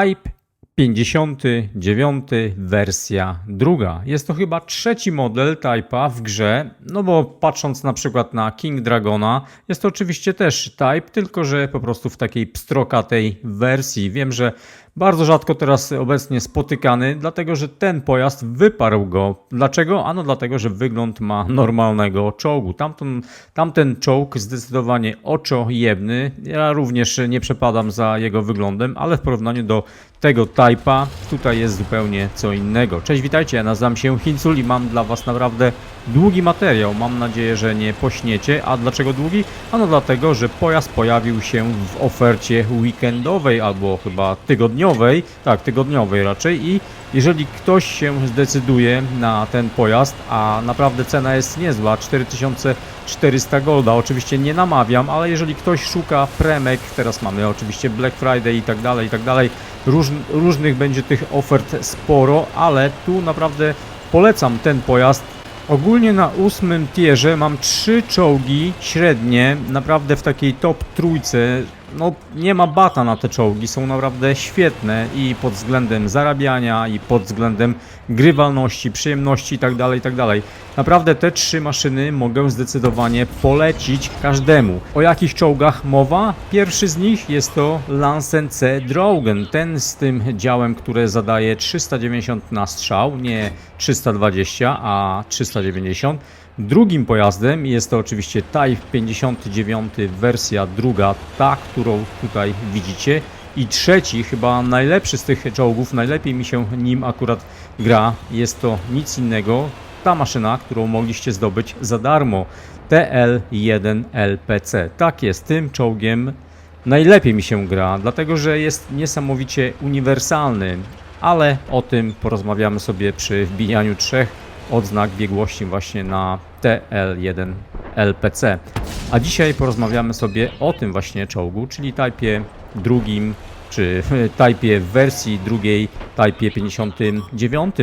Type 59, wersja druga. Jest to chyba trzeci model Type'a w grze, no bo patrząc na przykład na King Dragona, jest to oczywiście też Type, tylko że po prostu w takiej pstrokatej wersji. Wiem, że bardzo rzadko teraz obecnie spotykany, dlatego że ten pojazd wyparł go. Dlaczego? Ano dlatego, że wygląd ma normalnego czołgu. Tamten, tamten czołg zdecydowanie oczojebny. Ja również nie przepadam za jego wyglądem, ale w porównaniu do tego Type'a tutaj jest zupełnie co innego. Cześć, witajcie, ja nazywam się Hincul i mam dla Was naprawdę długi materiał. Mam nadzieję, że nie pośniecie. A dlaczego długi? Ano dlatego, że pojazd pojawił się w ofercie weekendowej albo chyba tygodniowej, tak, tygodniowej raczej i jeżeli ktoś się zdecyduje na ten pojazd, a naprawdę cena jest niezła, 4400 golda, oczywiście nie namawiam, ale jeżeli ktoś szuka premek, teraz mamy oczywiście Black Friday i tak dalej, i tak dalej, róż, różnych będzie tych ofert sporo, ale tu naprawdę polecam ten pojazd. Ogólnie na ósmym tierze mam trzy czołgi średnie, naprawdę w takiej top trójce. No nie ma bata na te czołgi, są naprawdę świetne i pod względem zarabiania, i pod względem grywalności, przyjemności itd., itd. Naprawdę te trzy maszyny mogę zdecydowanie polecić każdemu. O jakich czołgach mowa? Pierwszy z nich jest to Lansen C Drogen, ten z tym działem, które zadaje 390 na strzał, nie 320, a 390. Drugim pojazdem jest to oczywiście Type 59 wersja druga, ta, którą tutaj widzicie. I trzeci, chyba najlepszy z tych czołgów, najlepiej mi się nim akurat gra, jest to nic innego, ta maszyna, którą mogliście zdobyć za darmo, TL1 LPC. Tak jest, tym czołgiem najlepiej mi się gra, dlatego że jest niesamowicie uniwersalny, ale o tym porozmawiamy sobie przy wbijaniu trzech odznak biegłości właśnie na TL1 LPC. A dzisiaj porozmawiamy sobie o tym właśnie czołgu, czyli Type drugim, czy Type w wersji drugiej, Type 59.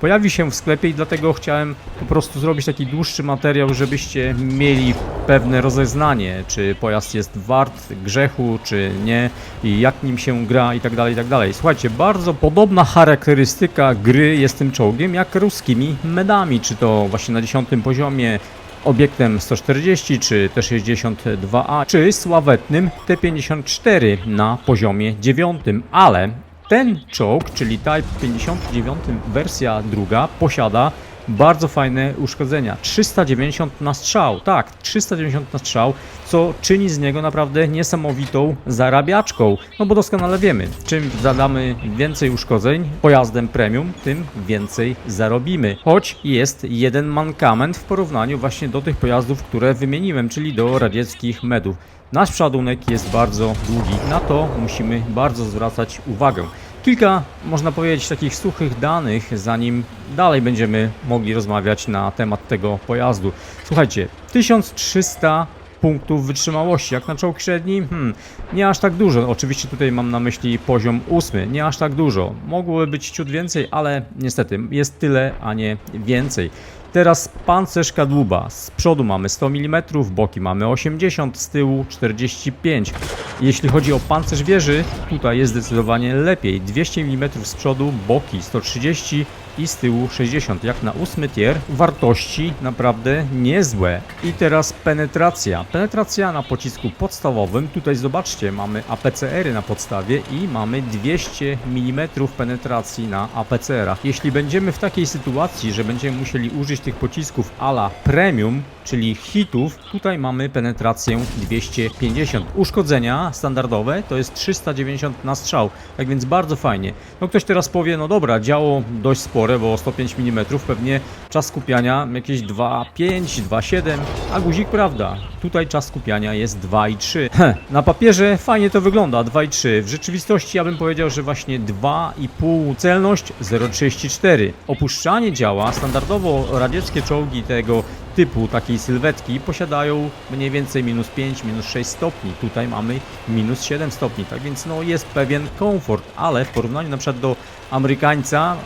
Pojawi się w sklepie i dlatego chciałem po prostu zrobić taki dłuższy materiał, żebyście mieli pewne rozeznanie, czy pojazd jest wart grzechu, czy nie, i jak nim się gra i tak dalej, i tak dalej. Słuchajcie, bardzo podobna charakterystyka gry jest tym czołgiem, jak ruskimi medami, czy to właśnie na 10 poziomie, obiektem 140 czy T62A, czy sławetnym T54 na poziomie 9, ale ten czołg, czyli Type 59 wersja druga, posiada bardzo fajne uszkodzenia. 390 na strzał, tak, 390 na strzał, co czyni z niego naprawdę niesamowitą zarabiaczką. No bo doskonale wiemy, czym zadamy więcej uszkodzeń pojazdem premium, tym więcej zarobimy. Choć jest jeden mankament w porównaniu właśnie do tych pojazdów, które wymieniłem, czyli do radzieckich medów. Nasz przeładunek jest bardzo długi, na to musimy bardzo zwracać uwagę. Kilka, można powiedzieć, takich suchych danych, zanim dalej będziemy mogli rozmawiać na temat tego pojazdu. Słuchajcie, 1300 punktów wytrzymałości, jak na czołg średni, hmm, nie aż tak dużo. Oczywiście tutaj mam na myśli poziom ósmy, nie aż tak dużo. Mogłoby być ciut więcej, ale niestety jest tyle, a nie więcej. Teraz pancerz kadłuba. Z przodu mamy 100 mm, boki mamy 80, z tyłu 45. Jeśli chodzi o pancerz wieży, tutaj jest zdecydowanie lepiej. 200 mm z przodu, boki 130 i z tyłu 60. Jak na ósmy tier, wartości naprawdę niezłe. I teraz penetracja. Penetracja na pocisku podstawowym. Tutaj zobaczcie, mamy APCR-y na podstawie i mamy 200 mm penetracji na APCR-ach. Jeśli będziemy w takiej sytuacji, że będziemy musieli użyć tych pocisków ala premium, czyli hitów, tutaj mamy penetrację 250. Uszkodzenia standardowe to jest 390 na strzał, tak więc bardzo fajnie. No ktoś teraz powie, no dobra, działo dość spore, bo 105 mm, pewnie czas skupiania jakieś 2,5, 2,7, a guzik prawda, tutaj czas skupiania jest 2,3. Heh, Na papierze fajnie to wygląda, 2,3. W rzeczywistości ja bym powiedział, że właśnie 2,5 celność 0,34. Opuszczanie działa, standardowo radzieckie czołgi tego typu takiej sylwetki posiadają mniej więcej minus 5, minus 6 stopni. Tutaj mamy minus 7 stopni, tak więc no jest pewien komfort, ale w porównaniu na przykład do Amerykańca,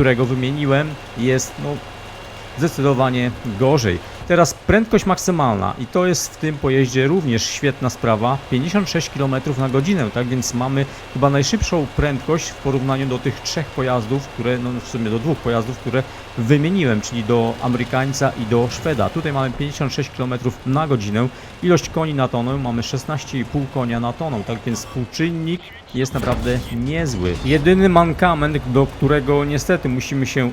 którego wymieniłem, jest no zdecydowanie gorzej. Teraz prędkość maksymalna i to jest w tym pojeździe również świetna sprawa, 56 km na godzinę, tak więc mamy chyba najszybszą prędkość w porównaniu do tych trzech pojazdów, które, no w sumie do dwóch pojazdów, które wymieniłem, czyli do Amerykańca i do Szweda. Tutaj mamy 56 km na godzinę, ilość koni na tonę mamy 16,5 konia na tonę, tak więc współczynnik jest naprawdę niezły. Jedyny mankament, do którego niestety musimy się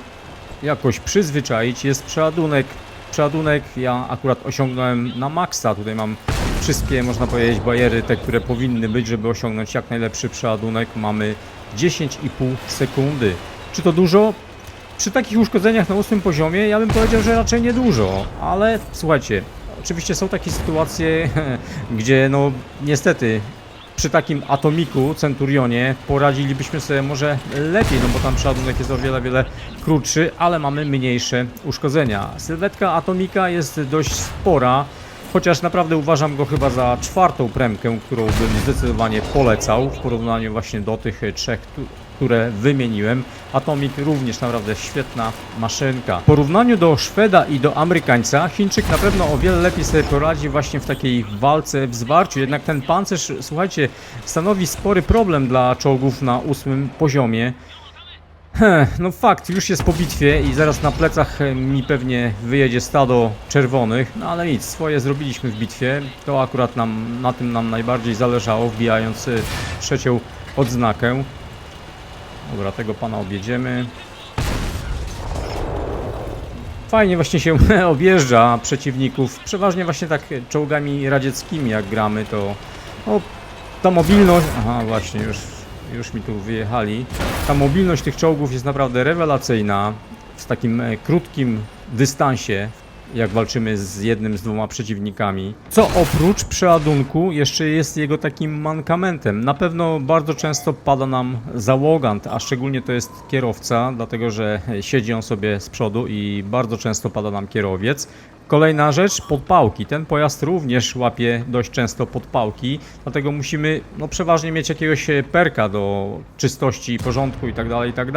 jakoś przyzwyczaić jest przeładunek. Przeładunek ja akurat osiągnąłem na maksa. Tutaj mam wszystkie, można powiedzieć, bariery, te, które powinny być, żeby osiągnąć jak najlepszy przeładunek. Mamy 10,5 sekundy. Czy to dużo? Przy takich uszkodzeniach na ósmym poziomie ja bym powiedział, że raczej nie dużo, ale słuchajcie, oczywiście są takie sytuacje, gdzie no niestety przy takim atomiku, Centurionie, poradzilibyśmy sobie może lepiej, no bo tam przeładunek jest o wiele, wiele krótszy, ale mamy mniejsze uszkodzenia. Sylwetka atomika jest dość spora, chociaż naprawdę uważam go chyba za czwartą premkę, którą bym zdecydowanie polecał w porównaniu właśnie do tych trzech, które wymieniłem. Atomik również naprawdę świetna maszynka. W porównaniu do Szweda i do Amerykańca, Chińczyk na pewno o wiele lepiej sobie poradzi właśnie w takiej walce w zwarciu. Jednak ten pancerz, słuchajcie, stanowi spory problem dla czołgów na ósmym poziomie. No fakt, już jest po bitwie i zaraz na plecach e, mi pewnie wyjedzie stado czerwonych, no ale nic, swoje zrobiliśmy w bitwie. To akurat nam, na tym nam najbardziej zależało, wbijając e, trzecią odznakę. Dobra, tego pana objedziemy. Fajnie właśnie się objeżdża przeciwników, przeważnie właśnie tak czołgami radzieckimi jak gramy, to no, ta mobilność... Aha, właśnie, już, już mi tu wyjechali. Ta mobilność tych czołgów jest naprawdę rewelacyjna w takim e, krótkim dystansie, jak walczymy z jednym, z dwoma przeciwnikami. Co oprócz przeładunku jeszcze jest jego takim mankamentem. Na pewno bardzo często pada nam załogant, a szczególnie to jest kierowca, dlatego że siedzi on sobie z przodu i bardzo często pada nam kierowiec. Kolejna rzecz, podpałki. Ten pojazd również łapie dość często podpałki, dlatego musimy no, przeważnie mieć jakiegoś e, perka do czystości porządku i tak dalej, i tak.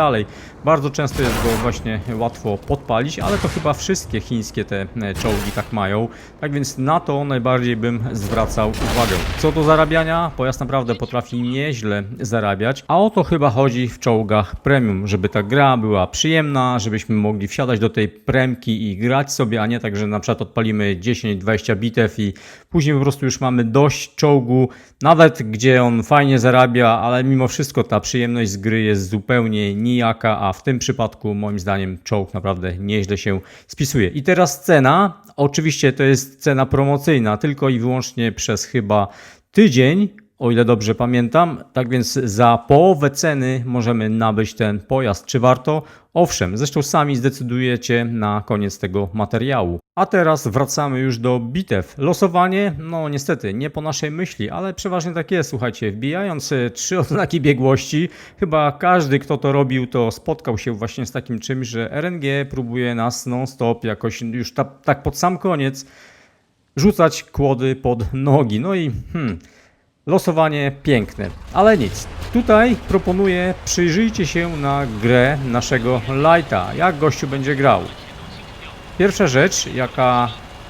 Bardzo często jest go właśnie łatwo podpalić, ale to chyba wszystkie chińskie te e, czołgi tak mają, tak więc na to najbardziej bym zwracał uwagę. Co do zarabiania, pojazd naprawdę potrafi nieźle zarabiać, a o to chyba chodzi w czołgach premium, żeby ta gra była przyjemna, żebyśmy mogli wsiadać do tej premki i grać sobie, a nie tak, że na przykład odpalimy 10-20 bitew i później po prostu już mamy dość czołgu, nawet gdzie on fajnie zarabia, ale mimo wszystko ta przyjemność z gry jest zupełnie nijaka, a w tym przypadku moim zdaniem czołg naprawdę nieźle się spisuje. I teraz cena, oczywiście to jest cena promocyjna, tylko i wyłącznie przez chyba tydzień, o ile dobrze pamiętam. Tak więc za połowę ceny możemy nabyć ten pojazd. Czy warto? Owszem, zresztą sami zdecydujecie na koniec tego materiału. A teraz wracamy już do bitew. Losowanie, no niestety, nie po naszej myśli, ale przeważnie tak jest. Słuchajcie, wbijając e, trzy oznaki biegłości, chyba każdy, kto to robił, to spotkał się właśnie z takim czymś, że RNG próbuje nas non-stop jakoś już ta, tak pod sam koniec rzucać kłody pod nogi. No i hmm, losowanie piękne, ale nic. Tutaj proponuję przyjrzyjcie się na grę naszego Lighta, jak gościu będzie grał. Pierwsza rzecz, jaka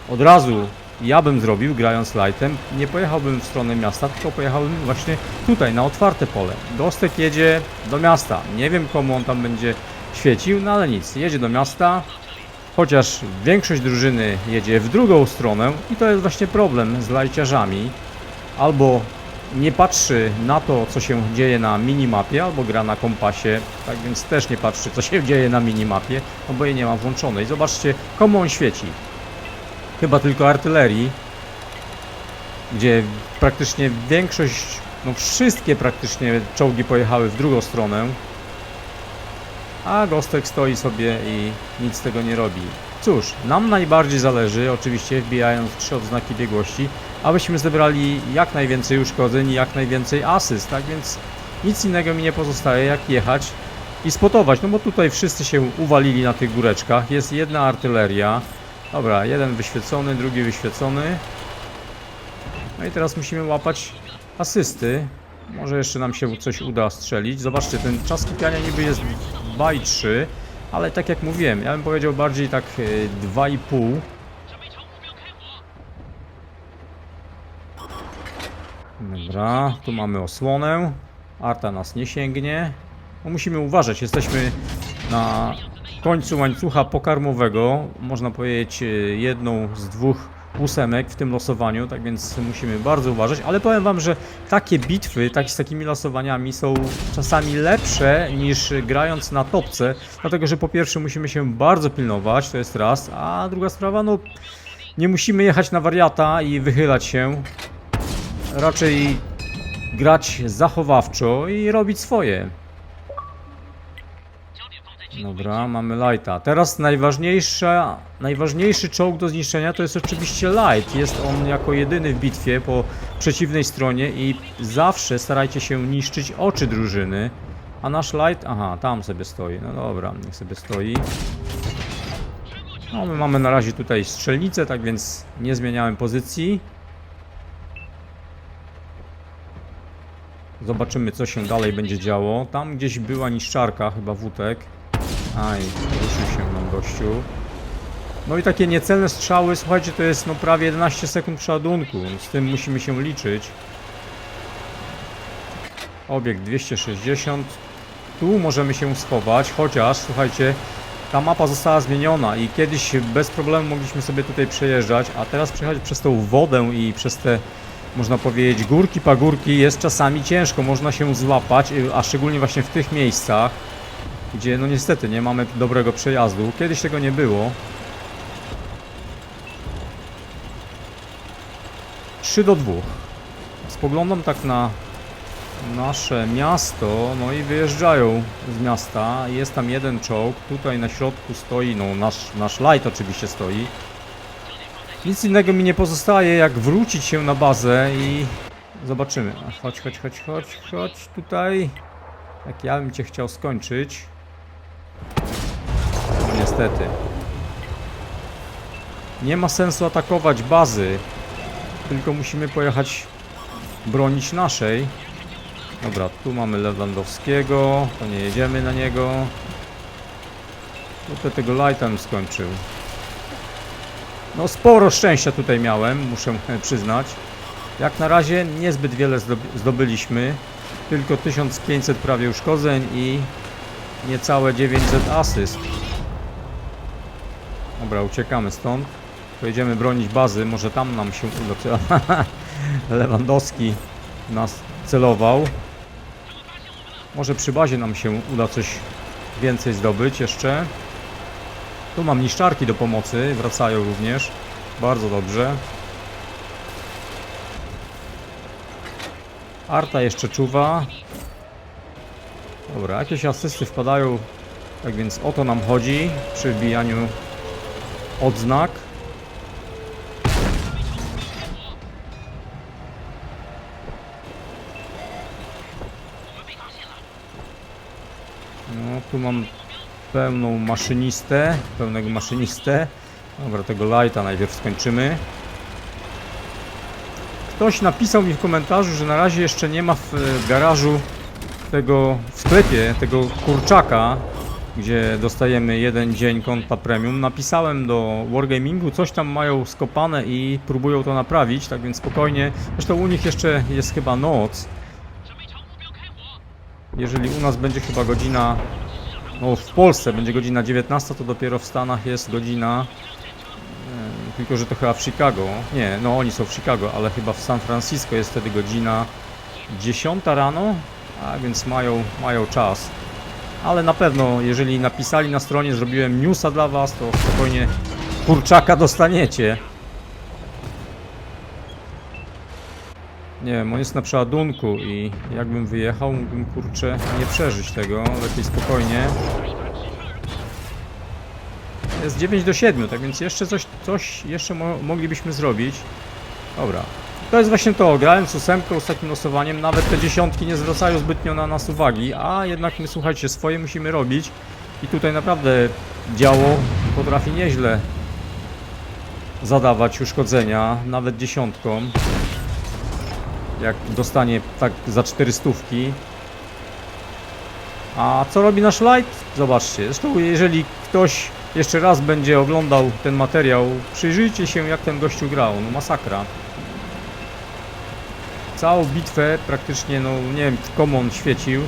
od razu ja bym zrobił grając Lightem, nie pojechałbym w stronę miasta, tylko pojechałbym właśnie tutaj, na otwarte pole. Gostek jedzie do miasta. Nie wiem komu on tam będzie świecił, no ale nic. Jedzie do miasta, chociaż większość drużyny jedzie w drugą stronę i to jest właśnie problem z lajciarzami. Albo nie patrzy na to, co się dzieje na minimapie, albo gra na kompasie, tak więc też nie patrzy, co się dzieje na minimapie, no bo jej nie ma włączonej. Zobaczcie, komu on świeci. Chyba tylko artylerii, gdzie praktycznie większość, no wszystkie praktycznie czołgi pojechały w drugą stronę, a Gostek stoi sobie i nic z tego nie robi. Cóż, nam najbardziej zależy, oczywiście wbijając trzy odznaki biegłości, abyśmy zebrali jak najwięcej uszkodzeń i jak najwięcej asyst, tak więc nic innego mi nie pozostaje jak jechać i spotować, no bo tutaj wszyscy się uwalili na tych góreczkach, jest jedna artyleria, dobra, jeden wyświecony, drugi wyświecony, no i teraz musimy łapać asysty, może jeszcze nam się coś uda strzelić, zobaczcie, ten czas skupiania niby jest 2 i 3, Ale tak jak mówiłem, ja bym powiedział bardziej tak y, 2,5. Dobra, tu mamy osłonę. Arta nas nie sięgnie. No musimy uważać, jesteśmy na końcu łańcucha pokarmowego. Można powiedzieć y, jedną z dwóch ósemek w tym losowaniu, tak więc musimy bardzo uważać. Ale powiem wam, że takie bitwy, tak z takimi losowaniami są czasami lepsze niż grając na topce. Dlatego, że po pierwsze musimy się bardzo pilnować, to jest raz, a druga sprawa, no nie musimy jechać na wariata i wychylać się raczej grać zachowawczo i robić swoje. Dobra, mamy lighta. Teraz najważniejsza, najważniejszy czołg do zniszczenia to jest oczywiście light. Jest on jako jedyny w bitwie po przeciwnej stronie i zawsze starajcie się niszczyć oczy drużyny. A nasz light, aha, tam sobie stoi. No dobra, niech sobie stoi. No my mamy na razie tutaj strzelnicę, tak więc nie zmieniałem pozycji. Zobaczymy, co się dalej będzie działo. Tam gdzieś była niszczarka, chyba wódek. Aj, ruszył się nam gościu. No i takie niecelne strzały, słuchajcie, to jest no prawie 11 sekund przeładunku. Z tym musimy się liczyć. Obiekt 260. Tu możemy się schować, chociaż, słuchajcie, ta mapa została zmieniona i kiedyś bez problemu mogliśmy sobie tutaj przejeżdżać, a teraz przejechać przez tą wodę i przez te można powiedzieć, górki, pagórki jest czasami ciężko, można się złapać, y, a szczególnie właśnie w tych miejscach, gdzie no niestety nie mamy dobrego przejazdu. Kiedyś tego nie było. 3 do 2. Spoglądam tak na nasze miasto, no i wyjeżdżają z miasta. Jest tam jeden czołg, tutaj na środku stoi, no nasz, nasz light oczywiście stoi. Nic innego mi nie pozostaje, jak wrócić się na bazę i zobaczymy. Chodź, chodź, chodź, chodź, chodź tutaj. Jak ja bym cię chciał skończyć. Niestety. Nie ma sensu atakować bazy, tylko musimy pojechać bronić naszej. Dobra, tu mamy Lewandowskiego, to nie jedziemy na niego. Tutaj tego lighta bym skończył. No sporo szczęścia tutaj miałem, muszę przyznać. Jak na razie niezbyt wiele zdob- zdobyliśmy. Tylko 1500 prawie uszkodzeń i niecałe 900 asyst. Dobra, uciekamy stąd. Pojedziemy bronić bazy, może tam nam się uda. Lewandowski nas celował. Może przy bazie nam się uda coś więcej zdobyć jeszcze. Tu mam niszczarki do pomocy, wracają również. Bardzo dobrze. Arta jeszcze czuwa. Dobra, jakieś asysty wpadają. Tak więc o to nam chodzi przy wbijaniu odznak. No, tu mam pełną maszynistę, pełnego maszynistę. Dobra, tego lighta najpierw skończymy. Ktoś napisał mi w komentarzu, że na razie jeszcze nie ma w e, garażu tego, w sklepie tego kurczaka, gdzie dostajemy jeden dzień konta premium. Napisałem do Wargamingu, coś tam mają skopane i próbują to naprawić, tak więc spokojnie. Zresztą u nich jeszcze jest chyba noc. Jeżeli u nas będzie chyba godzina no w Polsce będzie godzina 19, to dopiero w Stanach jest godzina. e, Tylko, że to chyba w Chicago. Nie, no oni są w Chicago, ale chyba w San Francisco jest wtedy godzina 10 rano, a więc mają, mają czas. Ale na pewno, jeżeli napisali na stronie, zrobiłem newsa dla Was, to spokojnie kurczaka dostaniecie. Nie wiem, on jest na przeładunku i jakbym wyjechał, mógłbym kurczę nie przeżyć tego, lepiej spokojnie. Jest 9 do 7, tak więc jeszcze coś, coś jeszcze mo moglibyśmy zrobić. Dobra. To jest właśnie to, grałem z ósemką, z takim losowaniem, nawet te dziesiątki nie zwracają zbytnio na nas uwagi, a jednak my, słuchajcie, swoje musimy robić i tutaj naprawdę działo potrafi nieźle zadawać uszkodzenia, nawet dziesiątką jak dostanie tak za cztery stówki. A co robi nasz light? Zobaczcie. Zresztą jeżeli ktoś jeszcze raz będzie oglądał ten materiał, przyjrzyjcie się jak ten gościu grał. No masakra. Całą bitwę praktycznie, no nie wiem komu on świecił.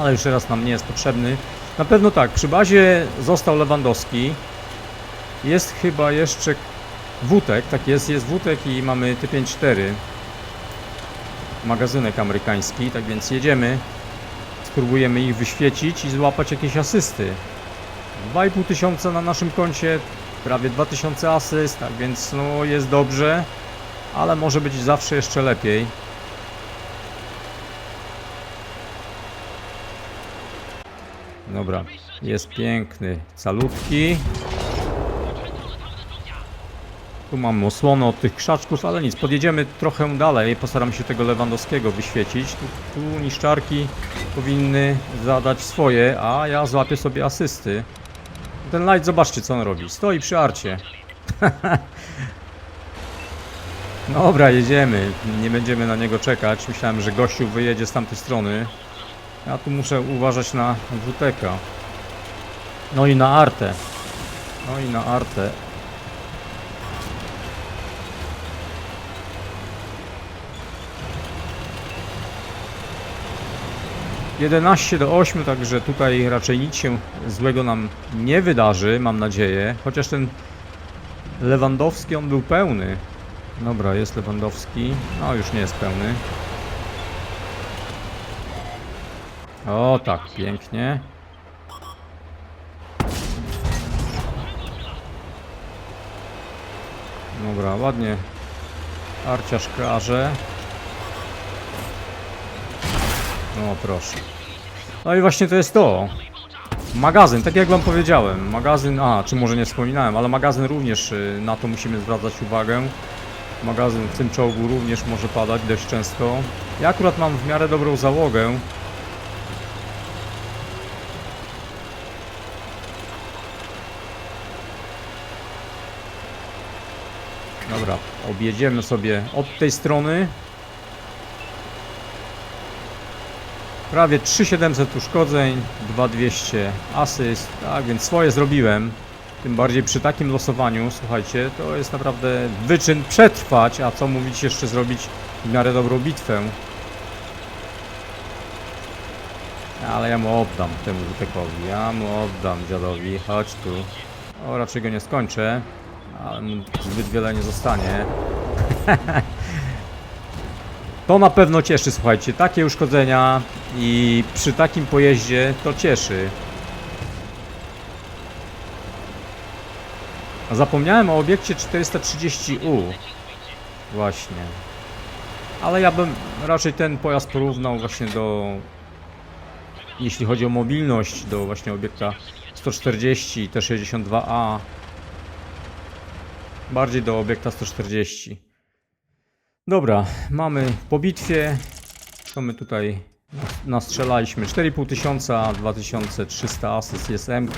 Ale już teraz nam nie jest potrzebny. Na pewno tak, przy bazie został Lewandowski. Jest chyba jeszcze Wutek, tak jest, jest Wutek i mamy T54. Magazynek amerykański, tak więc jedziemy. Spróbujemy ich wyświecić i złapać jakieś asysty. 2,5 tysiąca na naszym koncie, prawie 2000 asyst, tak więc no jest dobrze, ale może być zawsze jeszcze lepiej. Dobra, jest piękny, calutki. Tu mamy osłonę od tych krzaczków, ale nic, podjedziemy trochę dalej, postaram się tego Lewandowskiego wyświecić. Tu, tu niszczarki powinny zadać swoje, a ja złapię sobie asysty. Ten light, zobaczcie co on robi, stoi przy arcie. Dobra, jedziemy, nie będziemy na niego czekać. Myślałem, że gościu wyjedzie z tamtej strony. Ja tu muszę uważać na WTK. No i na artę. No i na artę. Jedenaście do 8, także tutaj raczej nic się złego nam nie wydarzy, mam nadzieję. Chociaż ten Lewandowski, on był pełny. Dobra, jest Lewandowski. No, już nie jest pełny. O, tak, pięknie. Dobra, ładnie. Arciarz karze. No, proszę. No i właśnie to jest to. Magazyn, tak jak wam powiedziałem, magazyn, a, czy może nie wspominałem, ale magazyn również y, na to musimy zwracać uwagę. Magazyn w tym czołgu również może padać dość często. Ja akurat mam w miarę dobrą załogę. Dobra, objedziemy sobie od tej strony. Prawie 3700 uszkodzeń, 2200 asyst, tak więc swoje zrobiłem. Tym bardziej przy takim losowaniu, słuchajcie, to jest naprawdę wyczyn przetrwać, a co mówić jeszcze zrobić w miarę dobrą bitwę. Ale ja mu oddam temu Wutekowi, ja mu oddam dziadowi, chodź tu. O, raczej go nie skończę, ale mu zbyt wiele nie zostanie. To na pewno cieszy, słuchajcie, takie uszkodzenia i przy takim pojeździe to cieszy. A Zapomniałem o obiekcie 430U. Właśnie. Ale ja bym raczej ten pojazd porównał właśnie do... Jeśli chodzi o mobilność, do właśnie obiekta 140 i T62A. Bardziej do obiekta 140. Dobra, mamy po bitwie. Co my tutaj nastrzelaliśmy? 4,5 tysiąca, 2300 asyst jest MK.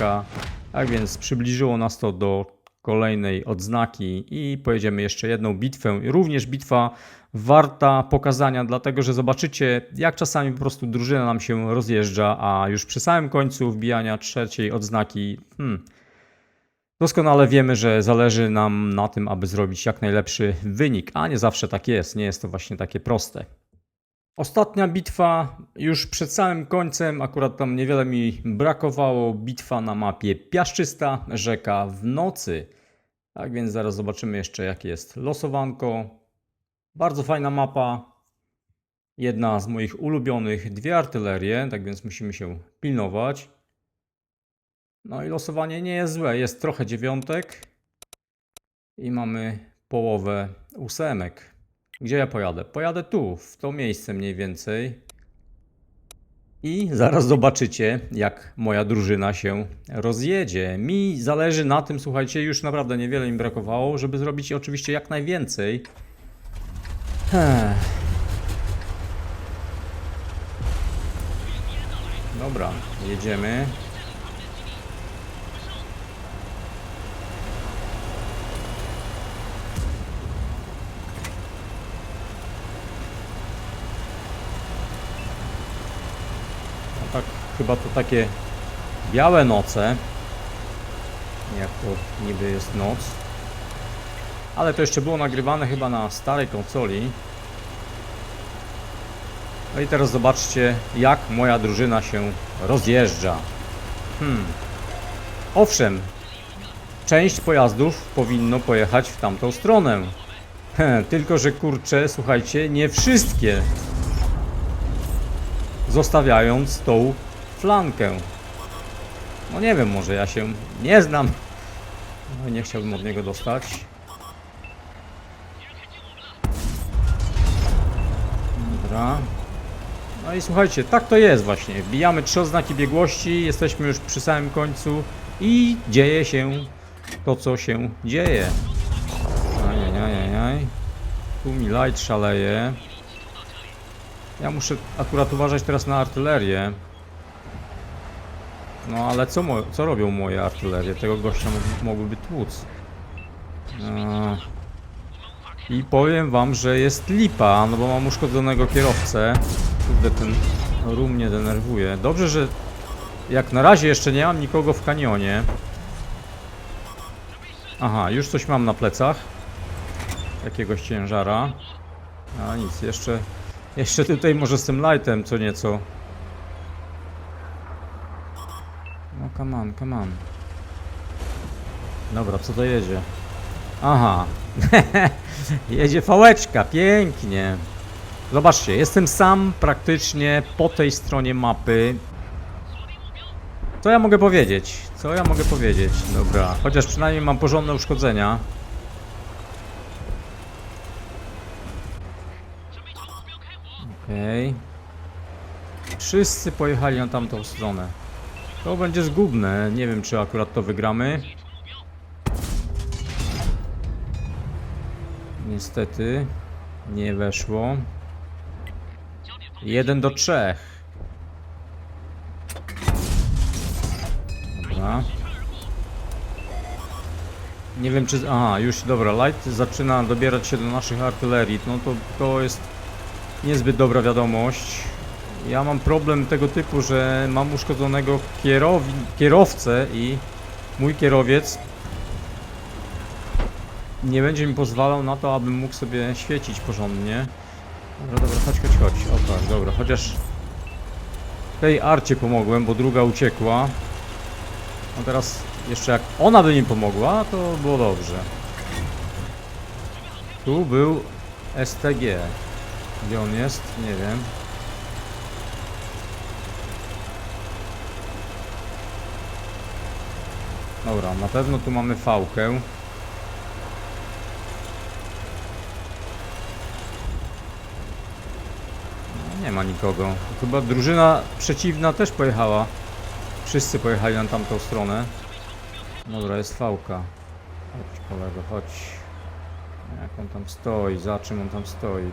Tak więc przybliżyło nas to do kolejnej odznaki i pojedziemy jeszcze jedną bitwę. Również bitwa warta pokazania, dlatego że zobaczycie, jak czasami po prostu drużyna nam się rozjeżdża, a już przy samym końcu wbijania trzeciej odznaki, hmm, Doskonale wiemy, że zależy nam na tym, aby zrobić jak najlepszy wynik, a nie zawsze tak jest, nie jest to właśnie takie proste. Ostatnia bitwa już przed samym końcem, akurat tam niewiele mi brakowało. Bitwa na mapie Piaszczysta, rzeka w nocy. Tak więc zaraz zobaczymy jeszcze, jakie jest losowanko. Bardzo fajna mapa. Jedna z moich ulubionych, dwie artylerie, tak więc musimy się pilnować. No i losowanie nie jest złe. Jest trochę dziewiątek. I mamy połowę ósemek. Gdzie ja pojadę? Pojadę tu, w to miejsce mniej więcej. I zaraz zobaczycie, jak moja drużyna się rozjedzie. Mi zależy na tym, słuchajcie, już naprawdę niewiele mi brakowało, żeby zrobić oczywiście jak najwięcej. Dobra, jedziemy. No tak chyba to takie białe noce. Jak to niby jest noc. Ale to jeszcze było nagrywane chyba na starej konsoli. No i teraz zobaczcie, jak moja drużyna się rozjeżdża. Hmm. Owszem, część pojazdów powinno pojechać w tamtą stronę. He, tylko, że kurczę, słuchajcie, nie wszystkie. Zostawiając tą flankę. No nie wiem, może ja się nie znam. No, nie chciałbym od niego dostać. Dobra. No i słuchajcie, tak to jest właśnie. Wbijamy trzy oznaki biegłości, jesteśmy już przy samym końcu i dzieje się to, co się dzieje. Ajajajajaj. Tu mi light szaleje. Ja muszę akurat uważać teraz na artylerię. No ale co, co robią moje artylerie? Tego gościa mogłyby tłuc. Eee. I powiem wam, że jest lipa, no bo mam uszkodzonego kierowcę. Kurde, ten rum mnie denerwuje. Dobrze, że jak na razie jeszcze nie mam nikogo w kanionie. Aha, już coś mam na plecach. Jakiegoś ciężara. A nic, jeszcze, jeszcze tutaj może z tym lightem co nieco. No come on, come on. Dobra, co to jedzie? Aha. jedzie fałeczka, pięknie. Zobaczcie, jestem sam praktycznie po tej stronie mapy. Co ja mogę powiedzieć? Co ja mogę powiedzieć? Dobra, chociaż przynajmniej mam porządne uszkodzenia. Okej. Wszyscy pojechali na tamtą stronę. To będzie zgubne. Nie wiem, czy akurat to wygramy. Niestety nie weszło. Jeden do trzech. Dobra. Nie wiem czy... Aha, już dobra, light zaczyna dobierać się do naszych artylerii. No to, to jest niezbyt dobra wiadomość. Ja mam problem tego typu, że mam uszkodzonego kierowi, kierowcę i mój kierowiec nie będzie mi pozwalał na to, abym mógł sobie świecić porządnie. Dobra, dobra, chodź, chodź, chodź. O tak, dobra, chociaż tej Arcie pomogłem, bo druga uciekła. A teraz jeszcze jak ona by mi pomogła, to było dobrze. Tu był STG. Gdzie on jest? Nie wiem. Dobra, na pewno tu mamy fałkę. No, nie ma nikogo. Chyba drużyna przeciwna też pojechała. Wszyscy pojechali na tamtą stronę. Dobra, jest fałka. Chodź kolego, chodź. Jak on tam stoi? Za czym on tam stoi?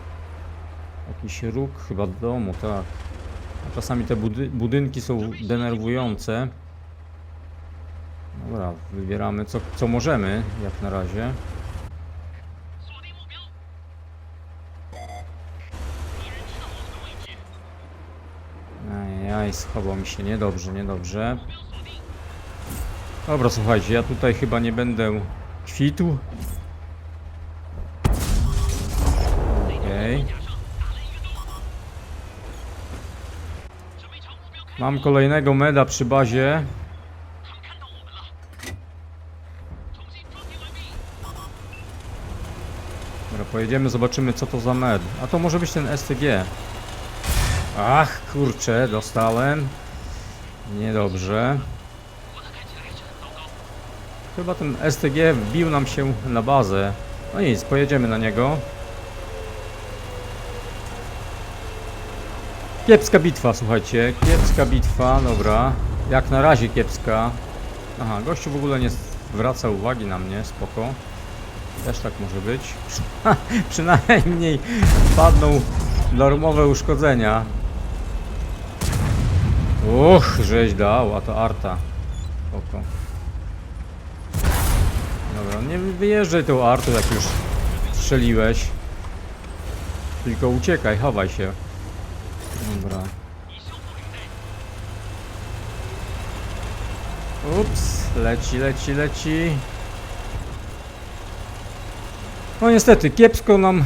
Jakiś róg chyba do domu, tak. A czasami te budy budynki są denerwujące. Dobra, wybieramy co, co możemy, jak na razie. Ajaj, schował mi się niedobrze, niedobrze. Dobra, słuchajcie, ja tutaj chyba nie będę kwitł. Okej. Mam kolejnego meda przy bazie. Pojedziemy, zobaczymy co to za med. A to może być ten STG. Ach, kurczę, dostałem. Niedobrze. Chyba ten STG wbił nam się na bazę. No nic, pojedziemy na niego. Kiepska bitwa, słuchajcie. Kiepska bitwa, dobra. Jak na razie kiepska. Aha, gościu w ogóle nie zwraca uwagi na mnie, spoko. Też tak może być. Przynajmniej padną darmowe uszkodzenia. Uch, żeś dał, a to Arta. Spoko. Dobra, nie wyjeżdżaj tą Artą, jak już strzeliłeś. Tylko uciekaj, chowaj się. Dobra. Ups, leci, leci, leci. No niestety, kiepsko nam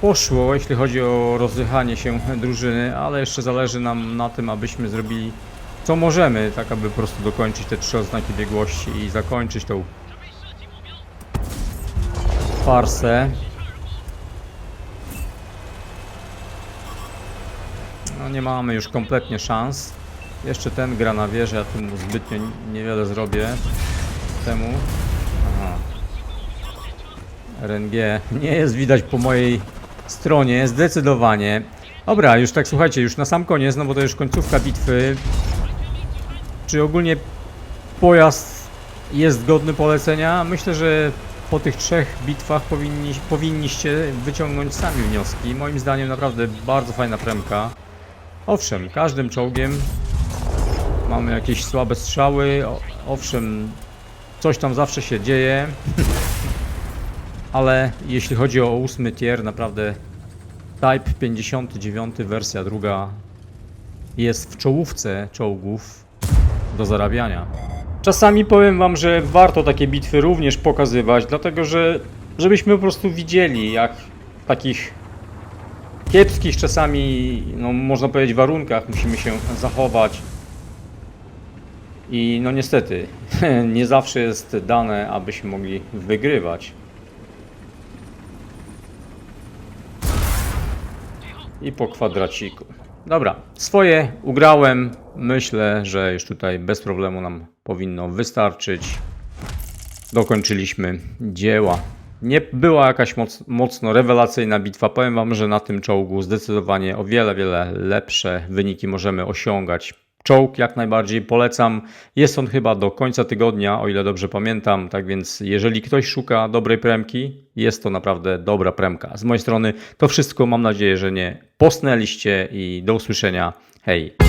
poszło, jeśli chodzi o rozdychanie się drużyny, ale jeszcze zależy nam na tym, abyśmy zrobili co możemy, tak aby po prostu dokończyć te trzy oznaki biegłości i zakończyć tą farsę. No nie mamy już kompletnie szans. Jeszcze ten gra na wieżę, ja tu mu zbytnio niewiele zrobię temu. RNG nie jest widać po mojej stronie, zdecydowanie. Dobra, już tak słuchajcie, już na sam koniec, no bo to już końcówka bitwy. Czy ogólnie pojazd jest godny polecenia? Myślę, że po tych trzech bitwach powinni, powinniście wyciągnąć sami wnioski. Moim zdaniem naprawdę bardzo fajna premka. Owszem, każdym czołgiem mamy jakieś słabe strzały. Owszem, coś tam zawsze się dzieje. Ale jeśli chodzi o ósmy tier, naprawdę Type 59 wersja druga jest w czołówce czołgów do zarabiania. Czasami powiem wam, że warto takie bitwy również pokazywać, dlatego że żebyśmy po prostu widzieli, jak w takich kiepskich czasami, no można powiedzieć, warunkach musimy się zachować. I no niestety, nie zawsze jest dane, abyśmy mogli wygrywać. I po kwadraciku. Dobra, swoje ugrałem. Myślę, że już tutaj bez problemu nam powinno wystarczyć. Dokończyliśmy dzieła. Nie była jakaś moc, mocno rewelacyjna bitwa. Powiem Wam, że na tym czołgu zdecydowanie o wiele, wiele lepsze wyniki możemy osiągać. Czołg jak najbardziej polecam. Jest on chyba do końca tygodnia, o ile dobrze pamiętam. Tak więc, jeżeli ktoś szuka dobrej premki, jest to naprawdę dobra premka. Z mojej strony to wszystko. Mam nadzieję, że nie posnęliście i do usłyszenia. Hej!